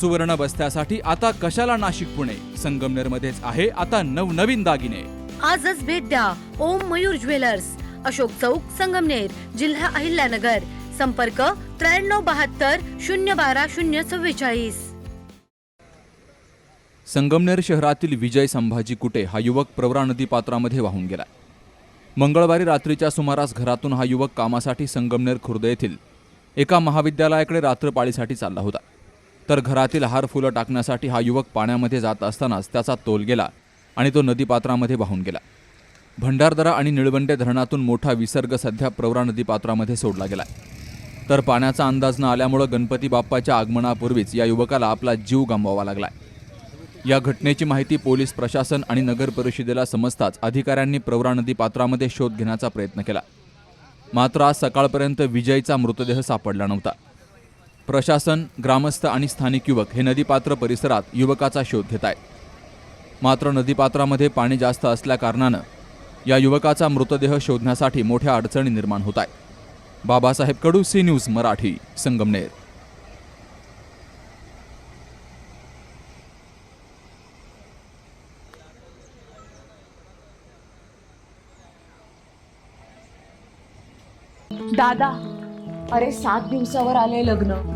सुवर्ण बस्त्यासाठी आता कशाला नाशिक पुणे? संगमनेर मध्येच आहे आता नवनवीन दागिने. आजच भेट द्या ओम मयूर ज्वेलर्स. अशोक चौक संगमनेर जिल्हा अहिल्यानगर. संपर्क त्र्याण्णव बहात्तर शून्य बारा शून्य चव्वेचाळीस. संगमनेर शहरातील विजय संभाजी कुटे हा युवक प्रवरा नदी पात्रामध्ये वाहून गेला. मंगळवारी रात्रीच्या सुमारास घरातून हा युवक कामासाठी संगमनेर खुर्द येथील एका महाविद्यालयाकडे रात्रपाळीसाठी चालला होता. तर घरातील हार फुलं टाकण्यासाठी हा युवक पाण्यामध्ये जात असतानाच त्याचा तोल गेला आणि तो नदीपात्रामध्ये वाहून गेला. भंडारदरा आणि निळवंडे धरणातून मोठा विसर्ग सध्या प्रवरा नदीपात्रामध्ये सोडला गेला तर पाण्याचा अंदाज न आल्यामुळं गणपती बाप्पाच्या आगमनापूर्वीच या युवकाला आपला जीव गमवावा लागलाय. या घटनेची माहिती पोलीस प्रशासन आणि नगर परिषदेला समजताच अधिकाऱ्यांनी प्रवरा नदी पात्रामध्ये शोध घेण्याचा प्रयत्न केला. मात्र आज सकाळपर्यंत विजयचा मृतदेह सापडला नव्हता. प्रशासन ग्रामस्थ आणि स्थानिक युवक हे नदीपात्र परिसरात युवकाचा शोध घेत आहेत. मात्र नदीपात्रामध्ये पाणी जास्त असल्याकारणानं या युवकाचा मृतदेह शोधण्यासाठी मोठ्या अडचणी निर्माण होत आहेत. Babasaheb Kadu C news Marathi Sangamner. दादा अरे सात दिवसावर आले लग्न.